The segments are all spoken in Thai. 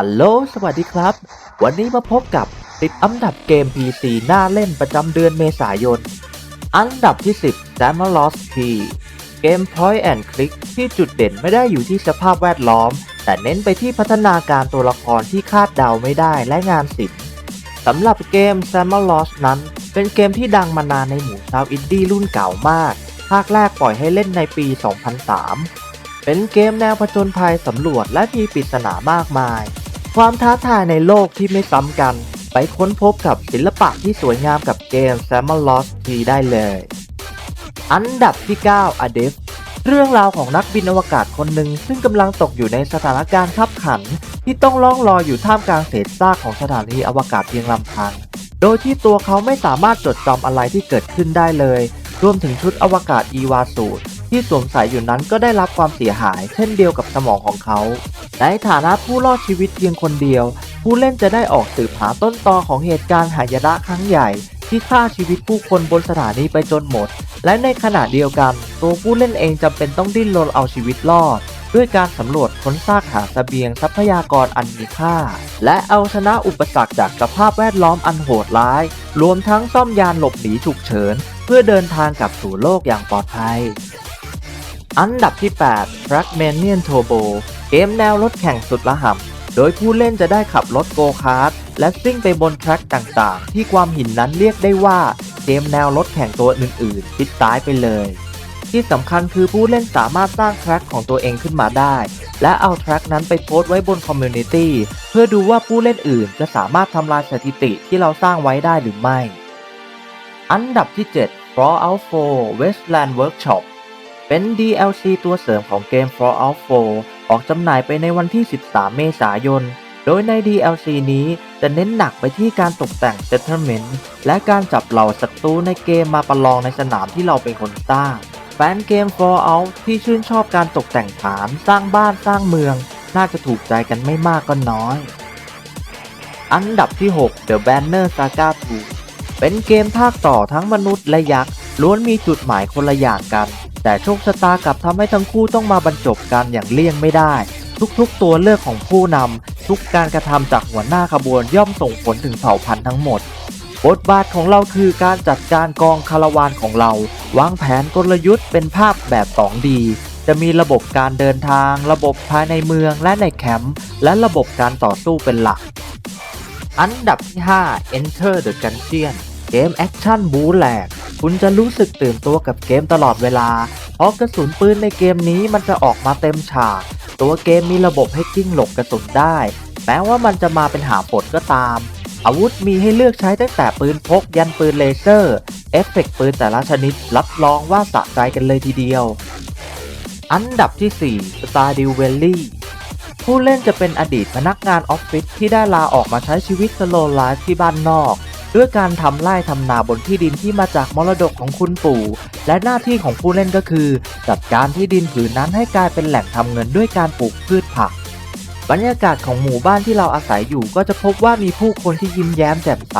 ฮัลโหล สวัสดีครับ วันนี้มาพบกับติดอันดับเกม PC หน้าเล่นประจำเดือนเมษายน อันดับที่ 10 s a m l o s T เกม Point and Click ที่จุดเด่นไม่ได้อยู่ที่สภาพแวดล้อม แต่เน้นไปที่พัฒนาการตัวละครที่คาดเดาไม่ได้และงานศิลป์สำหรับเกม s a m l o s นั้นเป็นเกมที่ดังมานานในหมู่ชาวอินดี้รุ่นเก่ามาก ภาคแรกปล่อยให้เล่นในปี 2003 เป็นเกมแนวผจญภัยสำรวจและมีปริศนามากมาย ความท้าทายในโลกที่ไม่ซ้ำกัน ไปค้นพบกับศิลปะที่สวยงามกับเกม s a m a l o s T ได้เลย อันดับที่ 9 a d e f เรื่องราวของนักบินอวกาศคนหนึ่งซึ่งกำลังตกอยู่ในสถานการณ์ขับขัน ที่ต้องล่องลอยอยู่ท่ามกลางเศษซากของสถานีอวกาศเพียงลำพัง โดยที่ตัวเขาไม่สามารถจดจำอะไรที่เกิดขึ้นได้เลย รวมถึงชุดอวกาศอีวาสูต ที่สวมใส่อยู่นั้นก็ได้รับความเสียหาย เช่นเดียวกับสมองของเขา ในฐานะผู้รอดชีวิตเพียงคนเดียว ผู้เล่นจะได้ออกสืบหาต้นตอของเหตุการณ์หายนะครั้งใหญ่ ที่ฆ่าชีวิตผู้คนบนสถานีไปจนหมด และในขณะเดียวกัน ตัวผู้เล่นเองจำเป็นต้องดิ้นรนเอาชีวิตรอด ด้วยการสำรวจค้นซากหาสเสบียงทรัพยากรอันมีค่า และเอาชนะอุปสรรคจากสภาพแวดล้อมอันโหดร้าย รวมทั้งซ่อมยานหลบหนีฉุกเฉิน เพื่อเดินทางกลับสู่โลกอย่างปลอดภัย อันดับที่8 Fragmanian Turbo เกมแนวรถแข่งสุดละห่ำ โดยผู้เล่นจะได้ขับรถโกคาร์ทและซิ่งไปบนแทร็กต่างๆ ที่ความหินนั้นเรียกได้ว่า เกมแนวรถแข่งตัวอื่นๆชิดซ้ายไปเลย ที่สำคัญคือผู้เล่นสามารถสร้างแทร็กของตัวเองขึ้นมาได้ และเอาแทร็กนั้นไปโพสต์ไว้บนคอมมูนิตี้เพื่อดูว่าผู้เล่นอื่นจะสามารถทำลายสถิติที่เราสร้างไว้ได้หรือไม่ อันดับที่ 7 Fallout 4 Westland Workshop เป็น DLC ตัวเสริมของเกม Fallout 4 ออกจำหน่ายไปในวันที่ 13 เมษายน โดยใน DLC นี้จะเน้นหนักไปที่การตกแต่ง Settlement และการจับเหล่าศัตรูในเกมมาประลองในสนามที่เราเป็นคนสร้าง แฟนเกม Fallout ที่ชื่นชอบการตกแต่งฐาน สร้างบ้านสร้างเมือง น่าจะถูกใจกันไม่มากก็น้อย อันดับที่ 6 The Banner Saga 2เป็นเกมภาคต่อทั้งมนุษย์และยักษ์ล้วนมีจุดหมายคนละอย่างกัน แต่โชคชะตากลับทำให้ทั้งคู่ต้องมาบรรจบกันอย่างเลี่ยงไม่ได้ ทุกๆ ตัวเลือกของผู้นำทุกการกระทำจากหัวหน้าขบวนย่อมส่งผลถึงเผ่าพันธุ์ทั้งหมดบทบาทของเราคือการจัดการกองคาราวานของเรา วางแผนกลยุทธ์เป็นภาพแบบ 2D จะมีระบบการเดินทาง ระบบภายในเมืองและในแคมป์และระบบการต่อสู้เป็นหลัก อันดับที่ 5 Enter the Gungeon เกมแอคชั่นบูแหลก คุณจะรู้สึกตื่นตัวกับเกมตลอดเวลา เพราะกระสุนปืนในเกมนี้มันจะออกมาเต็มฉาก ตัวเกมมีระบบให้กิ้งหลบกระสุนได้ แม้ว่ามันจะมาเป็นหาผลก็ตาม อาวุธมีให้เลือกใช้ตั้งแต่ปืนพกยันปืนเลเซอร์ เอฟเฟกต์ปืนแต่ละชนิด รับรองว่าสะใจกันเลยทีเดียว อันดับที่ 4 Stardew Valley ผู้เล่นจะเป็นอดีตพนักงานออฟฟิศที่ได้ลาออกมาใช้ชีวิตสโลไลฟ์ที่บ้านนอก ด้วยการทำไร่ทำนาบนที่ดินที่มาจากมรดกของคุณปู่ และหน้าที่ของผู้เล่นก็คือ จัดการที่ดินผืนนั้นให้กลายเป็นแหล่งทำเงินด้วยการปลูกพืชผัก บรรยากาศของหมู่บ้านที่เราอาศัยอยู่ก็จะพบว่ามีผู้คนที่ยิ้มแย้มแจ่มใส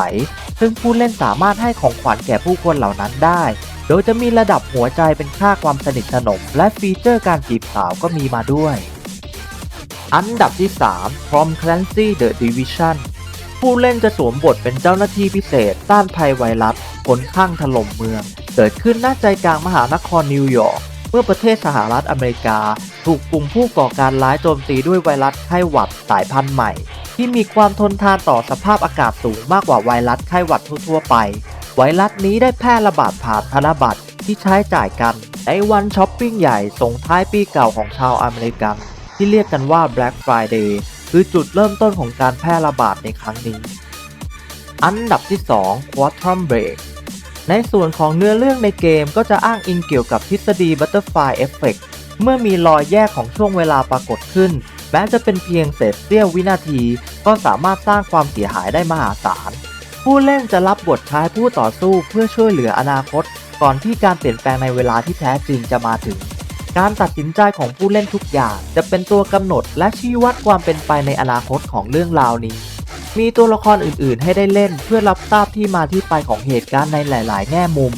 ซึ่งผู้เล่นสามารถให้ของขวัญแก่ผู้คนเหล่านั้นได้ โดยจะมีระดับหัวใจเป็นค่าความสนิทสนม และฟีเจอร์การจีบสาวก็มีมาด้วย อันดับที่3 Tom Clancy The Division ผู้เล่นจะสวมบทเป็นเจ้าหน้าที่พิเศษ ต้านภัยไวรัสผลข้างถล่มเมือง เกิดขึ้นหน้าใจกลางมหานครนิวยอร์กเมื่อประเทศสหรัฐอเมริกา ถูกกลุ่มผู้ก่อการร้ายโจมตีด้วยไวรัสไข้หวัดสายพันธุ์ใหม่ ที่มีความทนทานต่อสภาพอากาศสูงมากกว่าไวรัสไข้หวัดทั่วๆไป ไวรัสนี้ได้แพร่ระบาดผ่านธนบัตรที่ใช้จ่ายกัน ในวันช้อปปิ้งใหญ่ส่งท้ายปีเก่าของชาวอเมริกัน ที่เรียกกันว่า Black Friday คือจุดเริ่มต้นของการแพร่ระบาดในครั้งนี้ อันดับที่ 2 Quantum Break ในส่วนของเนื้อเรื่องในเกมก็จะอ้างอิงเกี่ยวกับทฤษฎี Butterfly Effect เมื่อมีรอยแยกของช่วงเวลาปรากฏขึ้น แม้จะเป็นเพียงเศษเสี้ยววินาที ก็สามารถสร้างความเสียหายได้มหาศาล ผู้เล่นจะรับบทใช้ผู้ต่อสู้เพื่อช่วยเหลืออนาคต ก่อนที่การเปลี่ยนแปลงในเวลาที่แท้จริงจะมาถึง การตัดสินใจของผู้เล่นทุกอย่าง จะเป็นตัวกำหนดและชี้วัดความเป็นไปในอนาคตของเรื่องราวนี้ มีตัวละครอื่นๆ ให้ได้เล่นเพื่อรับทราบที่มาที่ไปของเหตุการณ์ในหลาย ๆ แง่มุม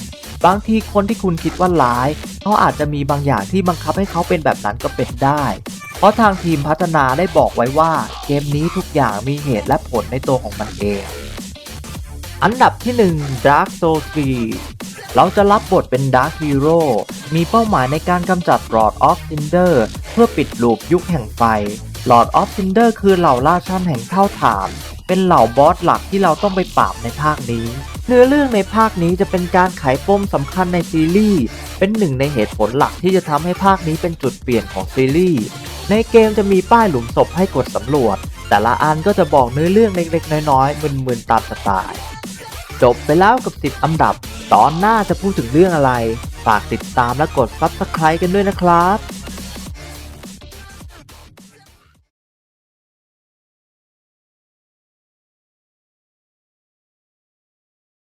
บางทีคนที่คุณคิดว่าร้ายเขาอาจจะมีบางอย่างที่บังคับให้เขาเป็นแบบนั้นก็เป็นได้ เพราะทางทีมพัฒนาได้บอกไว้ว่า เกมนี้ทุกอย่างมีเหตุและผลในตัวของมันเอง อันดับที่ 1 Dark Souls 3เราจะรับบทเป็น Dark Hero มีเป้าหมายในการกำจัด Lord of Cinder เพื่อปิดลูปยุคแห่งไฟ Lord of Cinder คือเหล่าราชันแห่งเท่าฐาน เป็นเหล่าบอสหลักที่เราต้องไปปราบในภาคนี้ เนื้อเรื่องในภาคนี้จะเป็นการไขปมสำคัญในซีรีส์เป็นหนึ่งในเหตุผลหลักที่จะทำให้ภาคนี้เป็นจุดเปลี่ยนของซีรีส์ในเกมจะมีป้ายหลุมศพให้กดสำรวจ แต่ละอันก็จะบอกเนื้อเรื่องเล็กๆ น้อยๆมึนๆตามสไตล์จบไปแล้วกับ 10 อันดับ ตอนหน้าจะพูดถึงเรื่องอะไร ฝากติดตามและกด Subscribe กันด้วยนะครับ